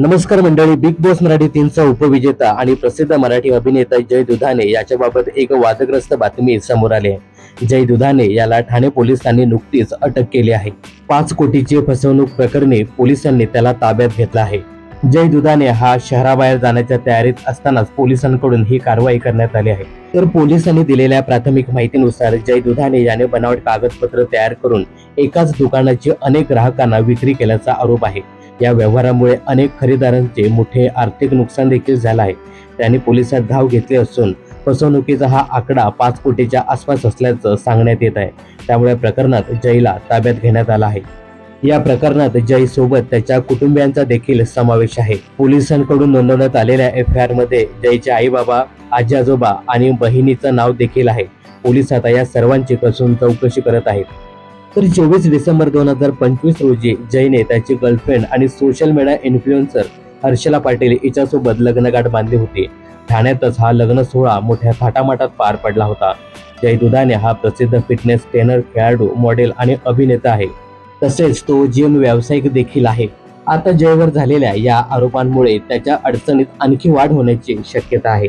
नमस्कार मंडळी big boss Marathi तीनचा उपविजेता आणि प्रसिद्ध मराठी अभिनेता जय दुधाने याच्याबाबत एक वादग्रस्त बातमी समोर आली आहे. जय दुधाने याला ठाणे पोलिसांनी नुकतीच अटक केली आहे. पाच कोटीची फसवणूक प्रकरणी पोलिसांनी त्याला ताब्यात घेतला आहे. जय दुधाने हा शहराबाहेर जाण्याच्या तयारीत असतानाच पोलिसांकडून ही कारवाई करण्यात आली आहे. तर पोलिसांनी दिलेल्या प्राथमिक माहितीनुसार जय दुधाने याने बनावट कागदपत्र तयार करून एकाच दुकानाची अनेक ग्राहकांना विक्री केल्याचा आरोप आहे. या व्यवहारामुळे अनेक खरेदीदारांचे मोठे आर्थिक नुकसान देखील झालं आहे. त्यांनी पोलिसात धाव घेतली असून फसवणुकीचा हा आकडा पाच कोटीच्या आसपास असल्याचं सांगण्यात येत आहे. त्यामुळे प्रकरणात जयला ताब्यात घेण्यात आला आहे. या प्रकरणात जय सोबत त्याच्या कुटुंबियांचा देखील समावेश आहे. पोलिसांकडून नोंदवण्यात आलेल्या एफ आय आरमध्ये जयचे आई बाबा आजी आजोबा आणि बहिणीचं नाव देखील आहे. पोलीस आता या सर्वांची कसून चौकशी करत आहेत. तर चोवीस डिसेंबर दोन हजार पंचवीस रोजी जयने त्याची गर्लफ्रेंड आणि social media influencer Harshala Patil हिच्यासोबत लग्नगाठ बांधली होती. ठाण्यातच हा लग्न सोहळा मोठ्या थाटामाटात पार पडला होता. जय दुधाने हा प्रसिद्ध फिटनेस ट्रेनर खेळाडू मॉडेल आणि अभिनेता आहे. तसेच तो जिम व्यावसायिक देखील आहे. आता जयवर झालेल्या या आरोपांमुळे त्याच्या अडचणीत आणखी वाढ होण्याची शक्यता आहे.